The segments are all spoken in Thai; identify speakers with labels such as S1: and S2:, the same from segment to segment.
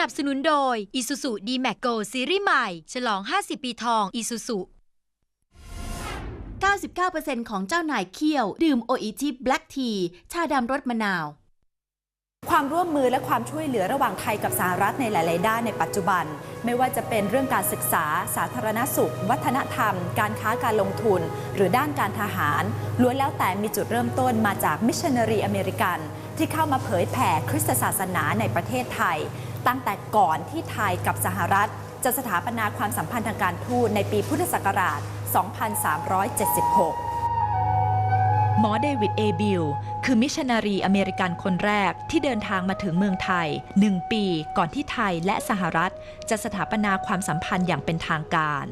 S1: นับสนุนโดย Isuzu D-Max Go ซีรีส์ใหม่ ฉลอง 50 ปีทอง Isuzu
S2: 99%ของเจ้านายเคี่ยว ดื่มโออิชิแบล็กทีชาดำรสมะนาว
S3: ความร่วมมือและความช่วยเหลือระหว่างไทยกับสหรัฐในหลาย ๆ ด้านในปัจจุบัน ไม่ว่าจะเป็นเรื่องการศึกษา สาธารณสุข วัฒนธรรม การค้าการลงทุน หรือด้านการทหารล้วนแล้วแต่มีจุดเริ่มต้นมาจากมิชชันนารีอเมริกัน ที่เข้ามาเผยแผ่คริสตศาสนาในประเทศไทย ตั้งแต่ก่อนที่ไทยกับสหรัฐ จะสถาปนาความสัมพันธ์ทางการทูตในปีพุทธศักราช 2376
S4: หมอเดวิดเอบิลคือมิชชันนารีอเมริกันคนแรกที่เดินทางมาถึงเมืองไทย 1 ปีก่อนที่ไทยและสหรัฐ จะสถาปนาความสัมพันธ์อย่างเป็นทางการ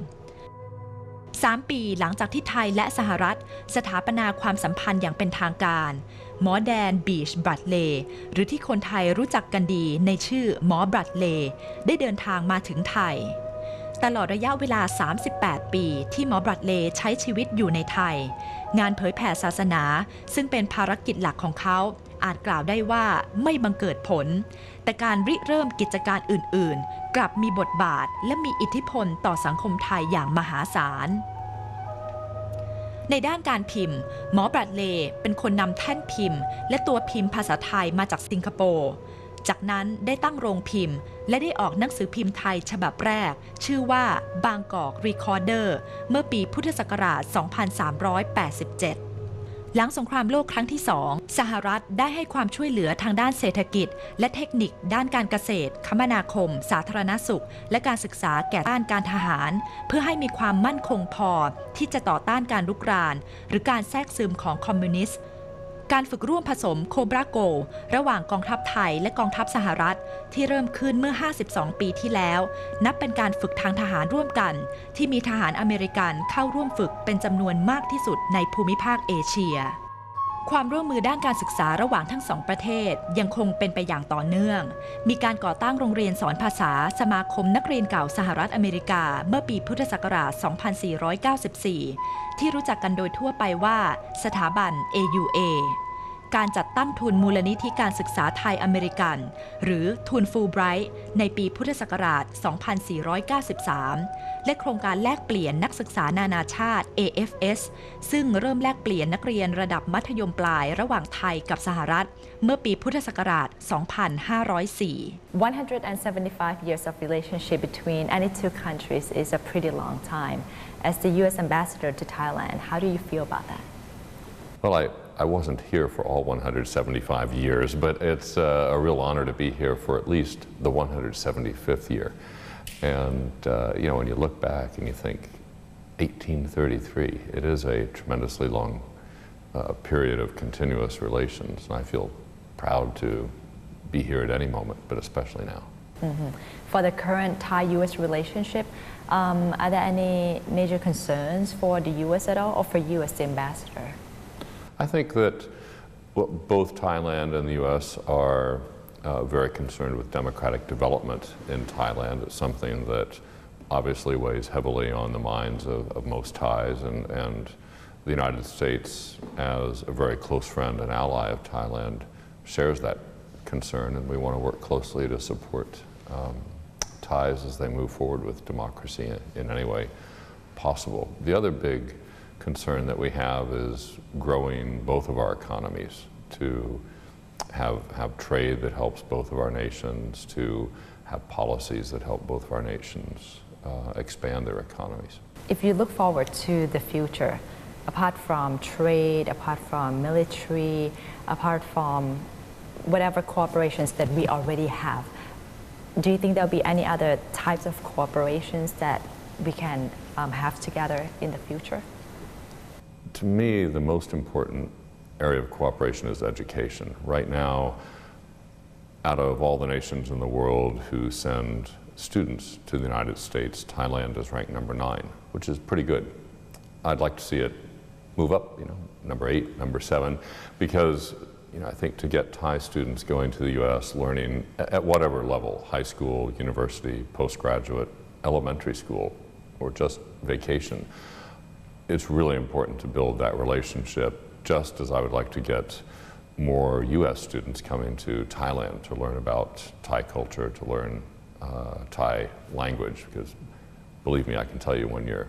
S4: 3 ปีหลังจากที่ไทยและสหรัฐ สถาปนาความสัมพันธ์อย่างเป็นทางการ หมอแดนบีชบรัดเล หรือที่คนไทยรู้จักกันดีในชื่อหมอบรัดเล ได้เดินทางมาถึงไทย ตลอดระยะเวลา 38 ปีที่หมอบรัดเลใช้ชีวิตอยู่ในไทย งานเผยแผ่ศาสนา ซึ่งเป็นภารกิจหลักของเขาอาจกล่าวได้ว่าไม่บังเกิดผล แต่การริเริ่มกิจการอื่น ๆ กลับมีบทบาทและมีอิทธิพลต่อสังคมไทยอย่างมหาศาล ในด้านการพิมพ์ หมอบรัดเลเป็นคนนำแท่นพิมพ์ และตัวพิมพ์ภาษาไทยมาจากสิงคโปร์จากนั้นได้ตั้งโรงพิมพ์ และได้ออกหนังสือพิมพ์ไทยฉบับแรก ชื่อว่าบางกอกรีคอร์เดอร์ เมื่อปีพุทธศักราช 2387 หลังสงครามโลกครั้งที่สองสหรัฐได้ให้ความช่วยเหลือทางด้านเศรษฐกิจ และเทคนิค ด้านการเกษตร คมนาคม สาธารณสุข และการศึกษาแก่ด้านการทหาร เพื่อให้มีความมั่นคงพอที่จะต่อต้านการลุกราน หรือการแทรกซึมของคอมมิวนิสต์ การฝึกร่วมผสมโคบราโก ระหว่างกองทัพไทยและกองทัพสหรัฐ ที่เริ่มขึ้นเมื่อ 52 ปีที่แล้ว นับเป็นการฝึกทางทหารร่วมกัน ที่มีทหารอเมริกันเข้าร่วมฝึกเป็นจำนวนมากที่สุดในภูมิภาคเอเชีย ความร่วมมือด้านการศึกษาระหว่างทั้งสองประเทศยังคงเป็นไปอย่างต่อเนื่อง มีการก่อตั้งโรงเรียนสอนภาษาสมาคมนักเรียนเก่าสหรัฐอเมริกาเมื่อปีพุทธศักราช 2494ที่รู้จักกันโดยทั่วไปว่าสถาบัน AUA การจัดตั้งทุนมูลนิธิการศึกษาไทยอเมริกัน หรือทุนฟูลไบรท์ในปีพุทธศักราช 2493 และโครงการแลกเปลี่ยนนักศึกษานานาชาติ AFS ซึ่งเริ่มแลกเปลี่ยนนักเรียนระดับมัธยมปลายระหว่างไทยกับสหรัฐ เมื่อปีพุทธศักราช 2504
S5: 175 years of relationship between any two countries is a pretty long time. As the U.S. ambassador to Thailand, how do you feel about that?
S6: Well, I, I wasn't here for all 175 years, but it's uh, a real honor to be here for at least the 175th year. And, uh, you know, when you look back and you think 1833, it is a tremendously long uh, period of continuous relations. And I feel proud to be here at any moment, but especially now.
S5: For the current Thai-U.S. relationship, um, are there any major concerns for the U.S. at all, or for you as the ambassador?
S6: I think that both Thailand and the U.S. are uh, very concerned with democratic development in Thailand. It's something that obviously weighs heavily on the minds of, of most Thais, and, and the United States, as a very close friend and ally of Thailand, shares that concern, and we want to work closely to support um, Thais as they move forward with democracy in, in any way possible. The other big concern that we have is growing both of our economies to have, have trade that helps both of our nations, to have policies that help both of our nations uh, expand their economies.
S5: If you look forward to the future, apart from trade, apart from military, apart from whatever cooperations that we already have, do you think there'll be any other types of cooperations that we can um, have together in the future?
S6: To me, the most important area of cooperation is education. Right now, out of all the nations in the world who send students to the United States, Thailand is ranked number nine, which is pretty good. I'd like to see it move up, you know, number eight, number seven, because you know, I think to get Thai students going to the U.S. learning at whatever level, high school, university, postgraduate, elementary school, or just vacation, it's really important to build that relationship, just as I would like to get more U.S. students coming to Thailand to learn about Thai culture, to learn uh, Thai language because believe me, I can tell you when you're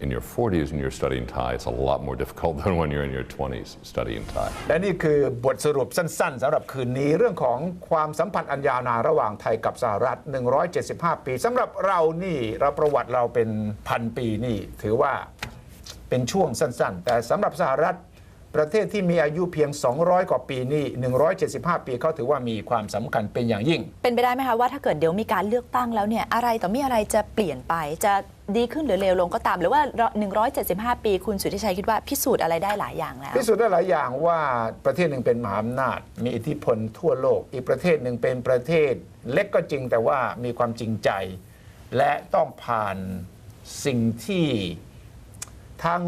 S6: in your 40s and you're studying Thai, it's a lot more difficult than when you're in your 20s studying Thai.
S7: และนี่คือบทสรุปสั้นๆสำหรับคืนนี้เรื่องของความสัมพันธ์อันยาวนานระหว่างไทยกับสหรัฐ 175 ปีสำหรับเรานี่เราประวัติเราเป็นพันปีนี่ถือว่า เป็นช่วงสั้นๆ แต่สำหรับสหรัฐประเทศที่มีอายุเพียง 200 กว่าปีนี่ 175 ปีเขาถือว่ามีความสำคัญเป็นอย่างยิ่ง
S3: เป็นไปได้ไหมคะว่าถ้าเกิดเดี๋ยวมีการเลือกตั้งแล้วเนี่ยอะไรต่อมีอะไรจะเปลี่ยนไปจะดีขึ้นหรือเลวลงก็ตาม หรือว่า 175 ปีคุณสุทธิชัยคิดว่าพิสูจน์อะไรได้หลายอย่างแล้ว
S7: พิสูจน์ได้หลายอย่างว่าประเทศหนึ่งเป็นมหาอำนาจ มีอิทธิพลทั่วโลก อีกประเทศหนึ่งเป็นประเทศ เล็กก็จริงแต่ว่ามีความจริงใจ และต้องผ่านสิ่งที่ ทั้ง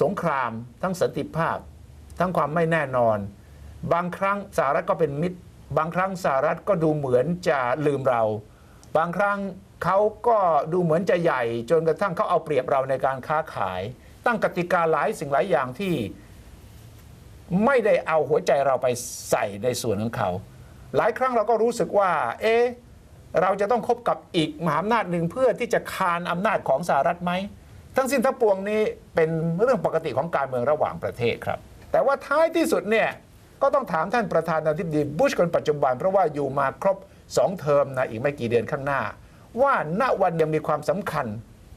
S7: สงคราม ทั้งสันติภาพ ทั้งความไม่แน่นอน บางครั้งสหรัฐก็เป็นมิตร บางครั้งสหรัฐก็ดูเหมือนจะลืมเรา บางครั้งเขาก็ดูเหมือนจะใหญ่ จนกระทั่งเขาเอาเปรียบเราในการค้าขาย ตั้งกติกาหลายสิ่งหลายอย่างที่ไม่ได้เอาหัวใจเราไปใส่ในส่วนของเขา หลายครั้งเราก็รู้สึกว่า เอ๊ะเราจะต้องคบกับอีกมหาอำนาจหนึ่งเพื่อที่จะคานอำนาจของสหรัฐไหม ทั้งสิ้นทั้งปวงนี้เป็นเรื่องปกติของการเมืองระหว่างประเทศครับ แต่ว่าท้ายที่สุดเนี่ยก็ต้องถามท่านประธานาธิบดีบุชคนปัจจุบัน เพราะว่าอยู่มาครบสองเทอมนะอีกไม่กี่เดือนข้างหน้า ว่าณวันยังมีความสำคัญ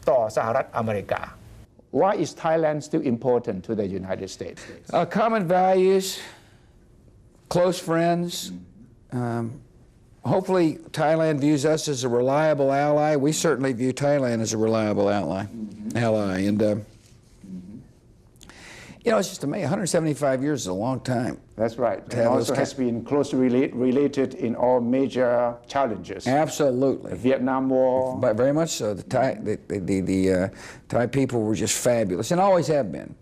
S7: ต่อสหรัฐอเมริกา
S8: Why is Thailand still important to the United States?
S9: Uh, common values, close friends. Um, hopefully, Thailand views us as a reliable ally. We certainly view Thailand as a reliable ally. Ally, and uh, you know, it's just amazing. 175 years is a long time.
S8: That's right.
S9: To
S8: And also has been closely relate, related in all major challenges.
S9: Absolutely.
S8: The Vietnam War,
S9: But very much so. The Thai, the, the, the, the uh, Thai people were just fabulous and always have been.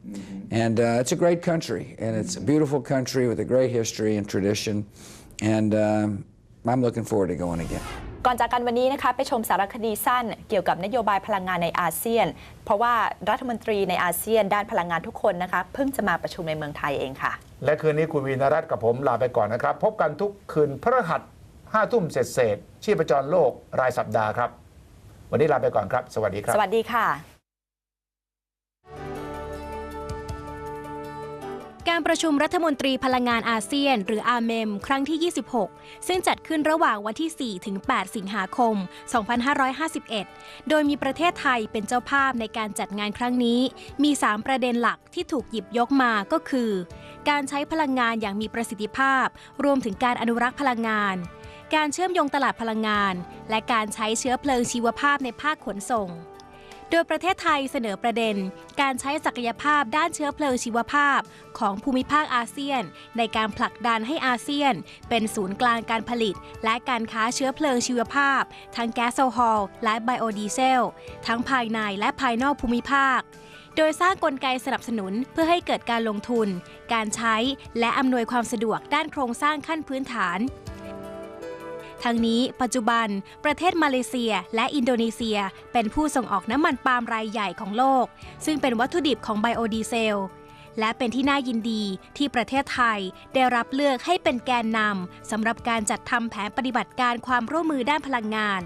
S9: And uh, it's a great country, and it's a beautiful country with a great history and tradition. And um, I'm looking forward to going again.
S3: ก่อนจากกันวันนี้นะคะไปชมสารคดีสั้นเกี่ยวกับนโยบายพลังงานในอาเซียน เพราะว่ารัฐมนตรีในอาเซียนด้านพลังงานทุกคนนะคะเพิ่งจะมาประชุมในเมืองไทยเองค่ะ
S7: และคืนนี้คุณวีนรัตน์กับผมลาไปก่อนนะครับ พบกันทุกคืนพฤหัสห้าทุ่มเศษเศษๆชีพจรโลกรายสัปดาห์ครับ วันนี้ลาไปก่อนครับ สวัสดีครับ
S3: สวัสดีค่ะ
S10: การประชุมรัฐมนตรีพลังงานอาเซียน หรืออาเมม ครั้งที่ 26 ซึ่งจัดขึ้นระหว่างวันที่ 4 ถึง 8 สิงหาคม 2551 โดยมีประเทศไทยเป็นเจ้าภาพในการจัดงานครั้งนี้ มี 3 ประเด็นหลักที่ถูกหยิบยกมาก็คือ การใช้พลังงานอย่างมีประสิทธิภาพ รวมถึงการอนุรักษ์พลังงาน การเชื่อมโยงตลาดพลังงาน และการใช้เชื้อเพลิงชีวภาพในภาคขนส่ง โดยประเทศไทยเสนอประเด็น การใช้ศักยภาพด้านเชื้อเพลิงชีวภาพ ของภูมิภาคอาเซียน ในการผลักดันให้อาเซียน เป็นศูนย์กลางการผลิต และการค้าเชื้อเพลิงชีวภาพ ทั้งแก๊สโซฮอลและไบโอดีเซล ทั้งภายในและภายนอกภูมิภาคโดยสร้างกลไกสนับสนุนเพื่อให้เกิดการลงทุน การใช้ และอำนวยความสะดวกด้านโครงสร้างขั้นพื้นฐาน ทั้งนี้ปัจจุบันประเทศมาเลเซียและอินโดนีเซียเป็นผู้ส่งออกน้ำมันปาล์มรายใหญ่ของโลก ซึ่งเป็นวัตถุดิบของไบโอดีเซล และเป็นที่น่ายินดีที่ประเทศไทยได้รับเลือกให้เป็นแกนนำสำหรับการจัดทำแผนปฏิบัติการความร่วมมือด้านพลังงาน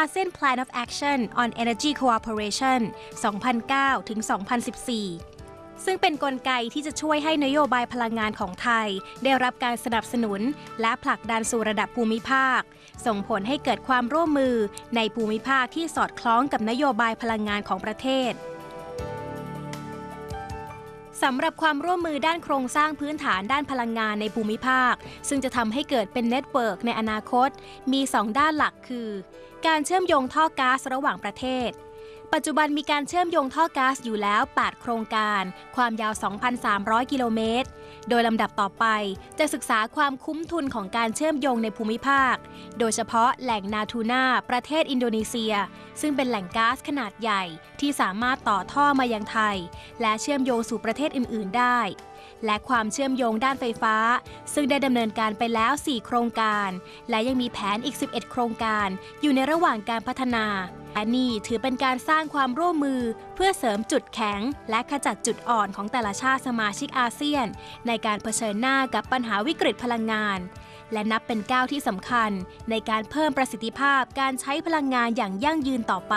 S10: ASEAN Plan of Action on Energy Cooperation 2009-2014 ซึ่งเป็นนกลไกที่จะช่วยให้นโยบายพลังงานของไทย ได้รับการสนับสนุน และผลักดันสู่ระดับภูมิภาค ส่งผลให้เกิดความร่วมมือในภูมิภาคที่สอดคล้องกับนโยบายพลังงานของประเทศสำหรับความร่วมมือด้านโครงสร้างพื้นฐานด้านพลังงานในภูมิภาค ซึ่งจะทำให้เกิดเป็นเน็ตเวิร์กในอนาคต มี 2 ด้านหลักคือ การเชื่อมโยงท่อก๊าซระหว่างประเทศ ปัจจุบันมีการเชื่อมโยงท่อก๊าซอยู่แล้ว 8 โครงการ ความยาว 2,300 กิโลเมตร โดยลำดับต่อไปจะศึกษาความคุ้มทุนของการเชื่อมโยงในภูมิภาค โดยเฉพาะแหล่งนาทูนาประเทศอินโดนีเซีย ซึ่งเป็นแหล่งก๊าซขนาดใหญ่ที่สามารถต่อท่อมายังไทย และเชื่อมโยงสู่ประเทศอื่น ๆ ได้ และความเชื่อมโยงด้านไฟฟ้า ซึ่งได้ดำเนินการไปแล้ว 4 โครงการ และยังมีแผนอีก 11 โครงการ อยู่ในระหว่างการพัฒนาและนี่ถือเป็นการสร้างความร่วมมือ เพื่อเสริมจุดแข็ง และขจัดจุดอ่อนของแต่ละชาติสมาชิกอาเซียน ในการเผชิญหน้ากับปัญหาวิกฤตพลังงาน และนับเป็นก้าวที่สำคัญ ในการเพิ่มประสิทธิภาพการใช้พลังงานอย่างยั่งยืนต่อไป